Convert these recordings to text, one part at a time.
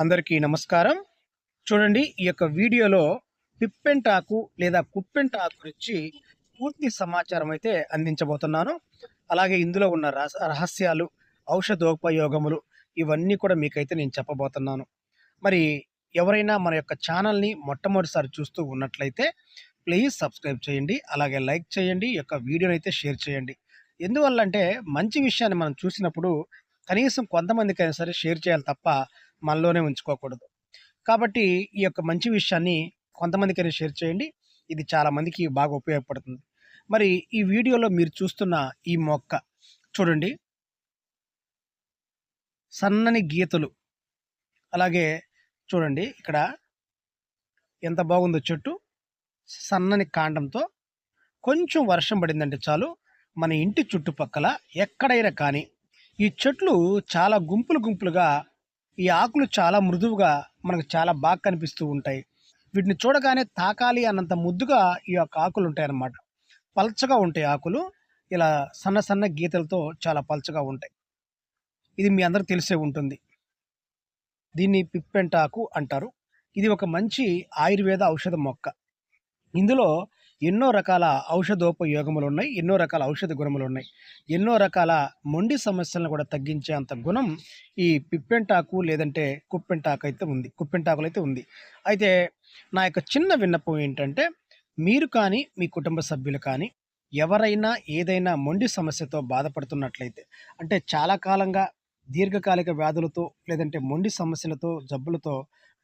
అందరికీ నమస్కారం. చూడండి ఈ యొక్క వీడియోలో పిప్పెంటాకు లేదా కుప్పెంటాకు గురించి పూర్తి సమాచారం అయితే అందించబోతున్నాను. అలాగే ఇందులో ఉన్న రహ- రహస్యాలు ఔషధోపయోగములు ఇవన్నీ కూడా మీకైతే నేను చెప్పబోతున్నాను. మరి ఎవరైనా మన యొక్క ఛానల్ని మొట్టమొదటిసారి చూస్తూ ఉన్నట్లయితే ప్లీజ్ సబ్స్క్రైబ్ చేయండి అలాగే లైక్ చేయండి ఈ యొక్క వీడియోని అయితే షేర్ చేయండి. ఎందువల్ల అంటే మంచి విషయాన్ని మనం చూసినప్పుడు కనీసం కొంతమందికైనా సరే షేర్ చేయాలి తప్ప మనలోనే ఉంచుకోకూడదు. కాబట్టి ఈ యొక్క మంచి విషయాన్ని కొంతమందికైనా షేర్ చేయండి. ఇది చాలామందికి బాగా ఉపయోగపడుతుంది. మరి ఈ వీడియోలో మీరు చూస్తున్న ఈ మొక్క చూడండి. సన్నని గీతలు. అలాగే చూడండి ఇక్కడ ఎంత బాగుందో చెట్టు. సన్నని కాండంతో కొంచెం వర్షం పడిందంటే చాలు. మన ఇంటి చుట్టుపక్కల ఎక్కడైనా కానీ ఈ చెట్లు చాలా గుంపులు గుంపులుగా ఈ ఆకులు చాలా మృదువుగా మనకు చాలా బాగా కనిపిస్తూ ఉంటాయి. వీటిని చూడగానే తాకాలి అన్నంత ముద్దుగా ఈ యొక్క ఆకులు ఉంటాయి అన్నమాట పల్చగా ఉంటాయి ఆకులు. ఇలా సన్న సన్న గీతలతో చాలా పల్చగా ఉంటాయి. ఇది మీ అందరికి తెలిసే ఉంటుంది. దీన్ని పిప్పెంటాకు అంటారు. ఇది ఒక మంచి ఆయుర్వేద ఔషధ మొక్క. ఇందులో ఎన్నో రకాల ఔషధోపయోగములు ఉన్నాయి ఎన్నో రకాల ఔషధ గుణములు ఉన్నాయి ఎన్నో రకాల మొండి సమస్యలను కూడా తగ్గించే అంత గుణం ఈ పిప్పెంటాకు లేదంటే కుప్పెంటాకు అయితే ఉంది కుప్పెంటాకులు అయితే ఉంది. అయితే నా యొక్క చిన్న విన్నపం ఏంటంటే మీరు కానీ మీ కుటుంబ సభ్యులు కానీ ఎవరైనా ఏదైనా మొండి సమస్యతో బాధపడుతున్నట్లయితే అంటే చాలా కాలంగా దీర్ఘకాలిక వ్యాధులతో లేదంటే మొండి సమస్యలతో జబ్బులతో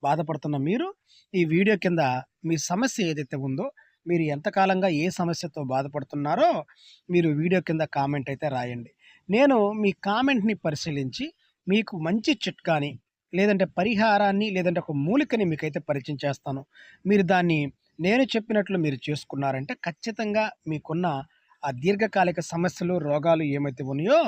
బాధపడుతున్న మీరు ఈ వీడియో కింద మీ సమస్య ఏదైతే ఉందో మీరు ఎంతకాలంగా ఏ సమస్యతో బాధపడుతున్నారో మీరు వీడియో కింద కామెంట్ అయితే రాయండి. నేను మీ కామెంట్ని పరిశీలించి మీకు మంచి చిట్కాని లేదంటే పరిహారాన్ని లేదంటే ఒక మూలికని మీకైతే పరిచయం చేస్తాను. మీరు దాన్ని నేను చెప్పినట్లు మీరు చేసుకున్నారంటే ఖచ్చితంగా మీకున్న ఆ దీర్ఘకాలిక సమస్యలు రోగాలు ఏమైతే ఉన్నాయో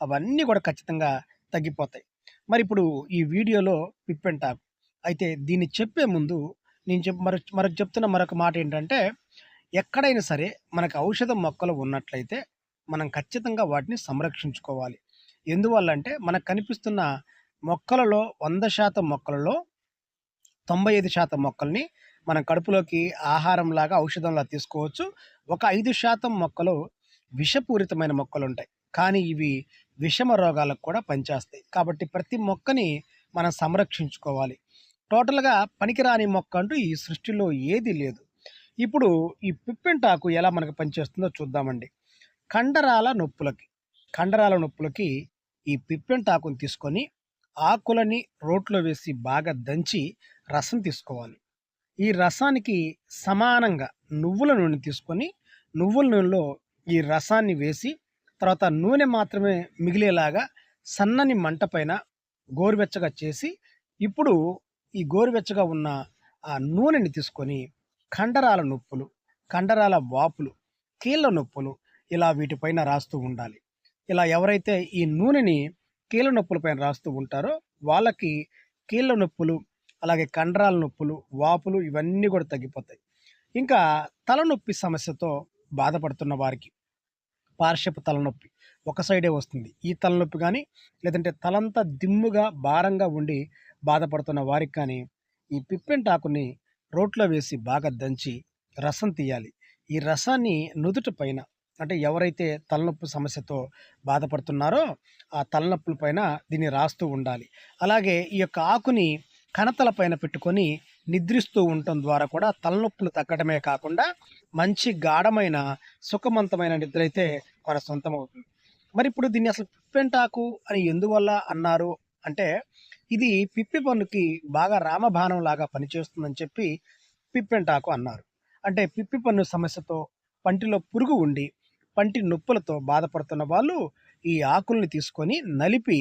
అవన్నీ కూడా ఖచ్చితంగా తగ్గిపోతాయి. మరి ఇప్పుడు ఈ వీడియోలో పిప్పెంటాకు అయితే దీన్ని చెప్పే ముందు నేను చెప్ మరొక మరొక చెప్తున్న మరొక మాట ఏంటంటే ఎక్కడైనా సరే మనకు ఔషధ మొక్కలు ఉన్నట్లయితే మనం ఖచ్చితంగా వాటిని సంరక్షించుకోవాలి. ఎందువల్ల అంటే మనకు కనిపిస్తున్న మొక్కలలో వంద శాతం మొక్కలలో తొంభై ఐదు శాతం మొక్కల్ని మన కడుపులోకి ఆహారంలాగా ఔషధంలా తీసుకోవచ్చు. ఒక ఐదు శాతం మొక్కలు విషపూరితమైన మొక్కలు ఉంటాయి కానీ ఇవి విషమ రోగాలకు కూడా పనిచేస్తాయి. కాబట్టి ప్రతి మొక్కని మనం సంరక్షించుకోవాలి. టోటల్గా పనికిరాని మొక్క అంటూ ఈ సృష్టిలో ఏది లేదు. ఇప్పుడు ఈ పిప్పెంటాకు ఎలా మనకు పనిచేస్తుందో చూద్దామండి. కండరాల నొప్పులకి కండరాల నొప్పులకి ఈ పిప్పెంటాకుని తీసుకొని ఆకులని రోట్లో వేసి బాగా దంచి రసం తీసుకోవాలి. ఈ రసానికి సమానంగా నువ్వుల నూనె తీసుకొని నువ్వుల నూనెలో ఈ రసాన్ని వేసి తర్వాత నూనె మాత్రమే మిగిలేలాగా సన్నని మంట పైన గోరువెచ్చగా చేసి ఇప్పుడు ఈ గోరువెచ్చగా ఉన్న ఆ నూనెని తీసుకొని కండరాల నొప్పులు కండరాల వాపులు కీళ్ళ నొప్పులు ఇలా వీటిపైన రాస్తూ ఉండాలి. ఇలా ఎవరైతే ఈ నూనెని కీళ్ళ నొప్పులపైన రాస్తూ ఉంటారో వాళ్ళకి కీళ్ళ నొప్పులు అలాగే కండరాల నొప్పులు వాపులు ఇవన్నీ కూడా తగ్గిపోతాయి. ఇంకా తలనొప్పి సమస్యతో బాధపడుతున్న వారికి పార్శ్వపు తలనొప్పి ఒక సైడే వస్తుంది. ఈ తలనొప్పి కానీ లేదంటే తలంతా దిమ్ముగా భారంగా ఉండి బాధపడుతున్న వారికి కానీ ఈ పిప్పెంటాకుని రోట్లో వేసి బాగా దంచి రసం తీయాలి. ఈ రసాన్ని నుదుటి పైన అంటే ఎవరైతే తలనొప్పి సమస్యతో బాధపడుతున్నారో ఆ తలనొప్పుల పైన దీన్ని రాస్తూ ఉండాలి. అలాగే ఈ యొక్క ఆకుని కణతల పైన పెట్టుకొని నిద్రిస్తూ ఉండటం ద్వారా కూడా తలనొప్పులు తగ్గడమే కాకుండా మంచి గాఢమైన సుఖవంతమైన నిద్ర అయితే మన సొంతం అవుతుంది మరి ఇప్పుడు దీన్ని అసలు పిప్పెంటాకు అని ఎందువల్ల అన్నారు? అంటే ఇది పిప్పి పన్నుకి బాగా రామబాణం లాగా పనిచేస్తుందని చెప్పి పిప్పెంటాకు అన్నారు. అంటే పిప్పి పన్ను సమస్యతో పంటిలో పురుగు ఉండి పంటి నొప్పులతో బాధపడుతున్న వాళ్ళు ఈ ఆకుల్ని తీసుకొని నలిపి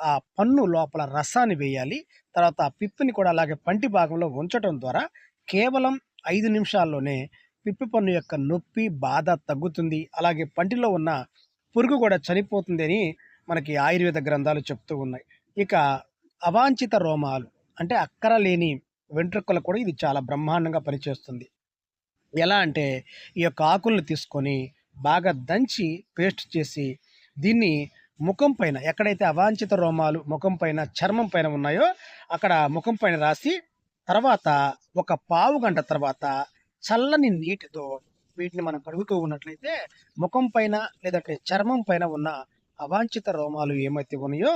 ఆ పన్ను లోపల రసాన్ని వేయాలి. తర్వాత ఆ పిప్పిని కూడా అలాగే పంటి భాగంలో ఉంచడం ద్వారా కేవలం ఐదు నిమిషాల్లోనే పిప్పి పన్ను యొక్క నొప్పి బాధ తగ్గుతుంది. అలాగే పంటిలో ఉన్న పురుగు కూడా చనిపోతుంది అని మనకి ఆయుర్వేద గ్రంథాలు చెప్తూ ఉన్నాయి. ఇక అవాంఛిత రోమాలు అంటే అక్కర లేని వెంట్రుకలు కూడా ఇది చాలా బ్రహ్మాండంగా పనిచేస్తుంది. ఎలా అంటే ఈ యొక్క ఆకులను తీసుకొని బాగా దంచి పేస్ట్ చేసి దీన్ని ముఖం పైన ఎక్కడైతే అవాంఛిత రోమాలు ముఖం పైన చర్మం పైన ఉన్నాయో అక్కడ ముఖం పైన రాసి తర్వాత ఒక పావు గంట తర్వాత చల్లని నీటితో వీటిని మనం కడుగుతూ ఉన్నట్లయితే ముఖం పైన లేదంటే చర్మం పైన ఉన్న అవాంఛిత రోమాలు ఏమైతే ఉన్నాయో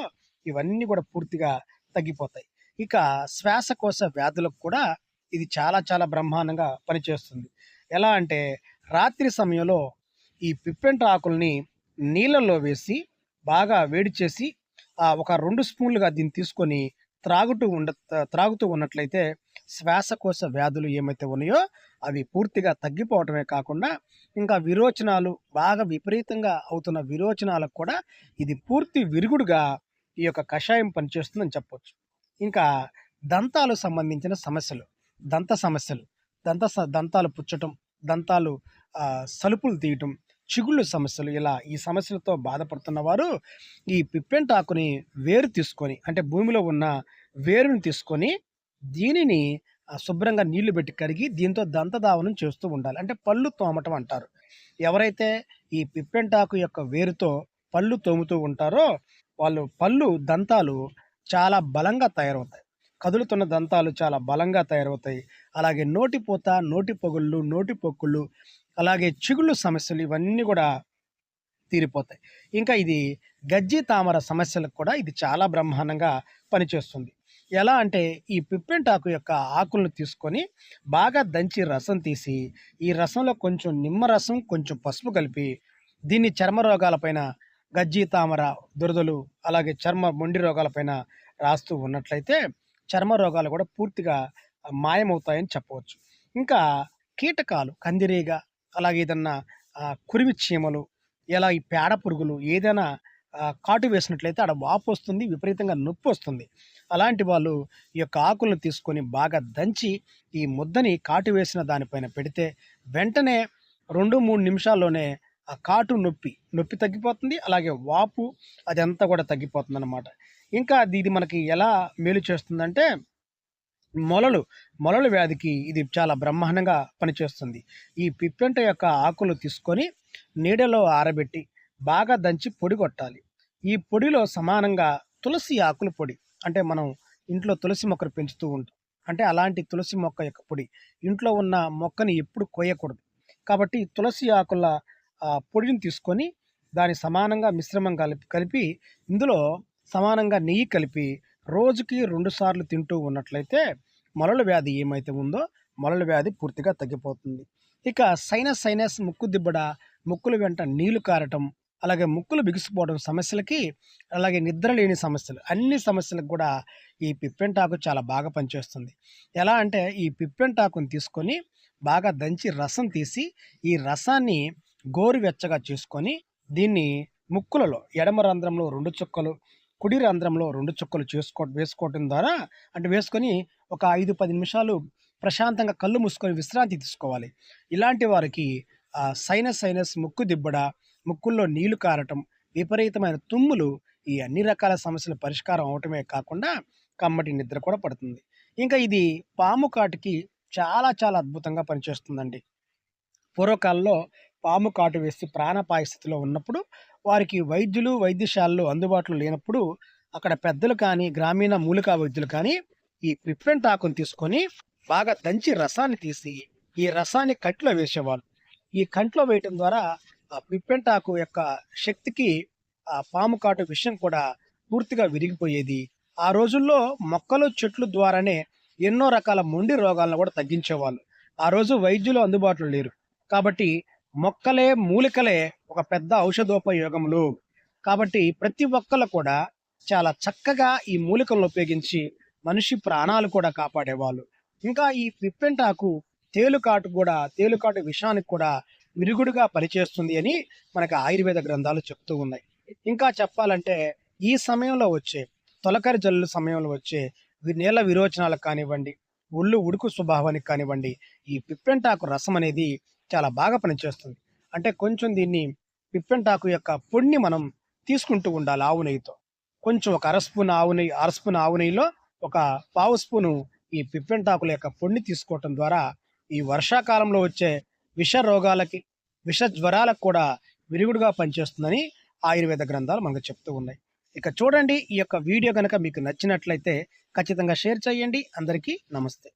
ఇవన్నీ కూడా పూర్తిగా తగ్గిపోతాయి. ఇక శ్వాసకోశ వ్యాధులకు కూడా ఇది చాలా చాలా బ్రహ్మాండంగా పనిచేస్తుంది. ఎలా అంటే రాత్రి సమయంలో ఈ పిప్పెంట ఆకుల్ని నీళ్ళల్లో వేసి బాగా వేడి చేసి ఒక రెండు స్పూన్లుగా దీన్ని తీసుకొని త్రాగుతూ ఉండ త్రాగుతూ ఉన్నట్లయితే శ్వాసకోశ వ్యాధులు ఏమైతే ఉన్నాయో అవి పూర్తిగా తగ్గిపోవటమే కాకుండా ఇంకా విరోచనాలు బాగా విపరీతంగా అవుతున్న విరోచనాలకు కూడా ఇది పూర్తి విరుగుడుగా ఈ యొక్క కషాయం పనిచేస్తుందని చెప్పవచ్చు ఇంకా దంతాలు సంబంధించిన సమస్యలు దంత సమస్యలు దంత స- దంతాలు పుచ్చటం దంతాలు సలుపులు తీయటం చిగుళ్ళు సమస్యలు ఇలా ఈ సమస్యలతో బాధపడుతున్న వారు ఈ పిప్పెంటాకుని వేరు తీసుకొని అంటే భూమిలో ఉన్న వేరుని తీసుకొని దీనిని శుభ్రంగా నీళ్ళు పెట్టి కడిగి దీంతో దంతధావనం చేస్తూ ఉండాలి. అంటే పళ్ళు తోమటం అంటారు. ఎవరైతే ఈ పిప్పెంటాకు యొక్క వేరుతో పళ్ళు తోముతూ ఉంటారో వాళ్ళు పళ్ళు దంతాలు చాలా బలంగా తయారవుతాయి. కదులుతున్న దంతాలు చాలా బలంగా తయారవుతాయి. అలాగే నోటిపూత నోటి పొగుళ్ళు నోటి పొక్కుళ్ళు అలాగే చిగుళ్ళు సమస్యలు ఇవన్నీ కూడా తీరిపోతాయి. ఇంకా ఇది గజ్జి తామర సమస్యలకు కూడా ఇది చాలా బ్రహ్మాండంగా పనిచేస్తుంది. ఎలా అంటే ఈ పిప్పెంటాకు యొక్క ఆకులను తీసుకొని బాగా దంచి రసం తీసి ఈ రసంలో కొంచెం నిమ్మరసం కొంచెం పసుపు కలిపి దీన్ని చర్మ రోగాలపైన గజ్జి తామర దురదలు అలాగే చర్మ మొండి రోగాలపైన రాస్తూ ఉన్నట్లయితే చర్మ రోగాలు కూడా పూర్తిగా మాయమవుతాయని చెప్పవచ్చు. ఇంకా కీటకాలు కందిరీగ అలాగే ఏదన్నా కురివి చీమలు ఇలా ఈ పేడ పురుగులు ఏదైనా కాటు వేసినట్లయితే ఆడ వాపు వస్తుంది విపరీతంగా నొప్పి వస్తుంది. అలాంటి వాళ్ళు ఈ యొక్క ఆకులను తీసుకొని బాగా దంచి ఈ ముద్దని కాటు వేసిన దానిపైన పెడితే వెంటనే రెండు మూడు నిమిషాల్లోనే ఆ కాటు నొప్పి నొప్పి తగ్గిపోతుంది అలాగే వాపు అదంతా కూడా తగ్గిపోతుంది అనమాట ఇంకా ఇది మనకి ఎలా మేలు చేస్తుందంటే మొలలు మొలల వ్యాధికి ఇది చాలా బ్రహ్మాండంగా పనిచేస్తుంది. ఈ పిప్పెంట యొక్క ఆకులు తీసుకొని నీడలో ఆరబెట్టి బాగా దంచి పొడి కొట్టాలి. ఈ పొడిలో సమానంగా తులసి ఆకుల పొడి అంటే మనం ఇంట్లో తులసి మొక్కను పెంచుతూ ఉంటాం అంటే అలాంటి తులసి మొక్క యొక్క పొడి. ఇంట్లో ఉన్న మొక్కని ఎప్పుడు కోయకూడదు. కాబట్టి తులసి ఆకుల పొడిని తీసుకొని దాని సమానంగా మిశ్రమం కలిపి కలిపి ఇందులో సమానంగా నెయ్యి కలిపి రోజుకి రెండు సార్లు తింటూ ఉన్నట్లయితే మొలల వ్యాధి ఏమైతే ఉందో మొలల వ్యాధి పూర్తిగా తగ్గిపోతుంది. ఇక సైనస్ సైనస్ ముక్కు దిబ్బడ ముక్కుల వెంట నీళ్ళు కారటం అలాగే ముక్కులు బిగుసిపోవడం సమస్యలకి అలాగే నిద్ర లేని సమస్యలు అన్ని సమస్యలకు కూడా ఈ పిప్పెంటాకు చాలా బాగా పనిచేస్తుంది. ఎలా అంటే ఈ పిప్పెంటాకుని తీసుకొని బాగా దంచి రసం తీసి ఈ రసాన్ని గోరువెచ్చగా చేసుకొని దీన్ని ముక్కులలో ఎడమ రంధ్రంలో రెండు చుక్కలు కుడి రంధ్రంలో రెండు చుక్కలు చేసుకో వేసుకోవటం ద్వారా అంటే వేసుకొని ఒక ఐదు పది నిమిషాలు ప్రశాంతంగా కళ్ళు మూసుకొని విశ్రాంతి తీసుకోవాలి. ఇలాంటి వారికి సైనస్ సైనస్ ముక్కు దిబ్బడ ముక్కుల్లో నీళ్ళు కారటం విపరీతమైన తుమ్ములు ఈ అన్ని రకాల సమస్యల పరిష్కారం అవటమే కాకుండా కమ్మటి నిద్ర కూడా పడుతుంది. ఇంకా ఇది పాము కాటుకి చాలా చాలా అద్భుతంగా పనిచేస్తుందండి. పూర్వకాలంలో పాము కాటు వేసి ప్రాణపాయ స్థితిలో ఉన్నప్పుడు వారికి వైద్యులు వైద్యశాలలు అందుబాటులో లేనప్పుడు అక్కడ పెద్దలు కానీ గ్రామీణ మూలికా వైద్యులు కానీ ఈ పిప్పెంట్ ఆకును తీసుకొని బాగా దంచి రసాన్ని తీసి ఈ రసాన్ని కంట్లో వేసేవాళ్ళు. ఈ కంట్లో వేయటం ద్వారా ఆ పిప్పెంట్ ఆకు యొక్క శక్తికి ఆ పాము కాటు విషయం కూడా పూర్తిగా విరిగిపోయేది. ఆ రోజుల్లో మొక్కలు చెట్లు ద్వారానే ఎన్నో రకాల మొండి రోగాలను కూడా తగ్గించేవాళ్ళు. ఆ రోజు వైద్యులు అందుబాటులో లేరు. కాబట్టి మొక్కలే మూలికలే ఒక పెద్ద ఔషధోపయోగములు. కాబట్టి ప్రతి ఒక్కరు కూడా చాలా చక్కగా ఈ మూలికలను ఉపయోగించి మనిషి ప్రాణాలు కూడా కాపాడేవాళ్ళు. ఇంకా ఈ పిప్పెంటాకు తేలుకాటు కూడా తేలుకాటు విషానికి కూడా విరుగుడుగా పనిచేస్తుంది అని మనకు ఆయుర్వేద గ్రంథాలు చెప్తూ ఉన్నాయి. ఇంకా చెప్పాలంటే ఈ సమయంలో వచ్చే తొలకరి జల్లు సమయంలో వచ్చే నీళ్ళ విరోచనాలకు కానివ్వండి ఒళ్ళు ఉడుకు స్వభావానికి కానివ్వండి ఈ పిప్పెంటాకు రసం అనేది చాలా బాగా పనిచేస్తుంది. అంటే కొంచెం దీన్ని పిప్పెంటాకు యొక్క పొడిని మనం తీసుకుంటూ ఉండాలి ఆవు నెయ్యితో. కొంచెం ఒక అర స్పూన్ ఆవు నెయ్యి అర స్పూన్ ఆవు నెయ్యిలో ఒక పావు స్పూను ఈ పిప్పెంటాకుల యొక్క పొడిని తీసుకోవటం ద్వారా ఈ వర్షాకాలంలో వచ్చే విష రోగాలకి విష జ్వరాలకు కూడా విరుగుడుగా పనిచేస్తుందని ఆయుర్వేద గ్రంథాలు మనకు చెప్తూ ఉన్నాయి. ఇక చూడండి ఈ యొక్క వీడియో కనుక మీకు నచ్చినట్లయితే ఖచ్చితంగా షేర్ చేయండి. అందరికీ నమస్తే.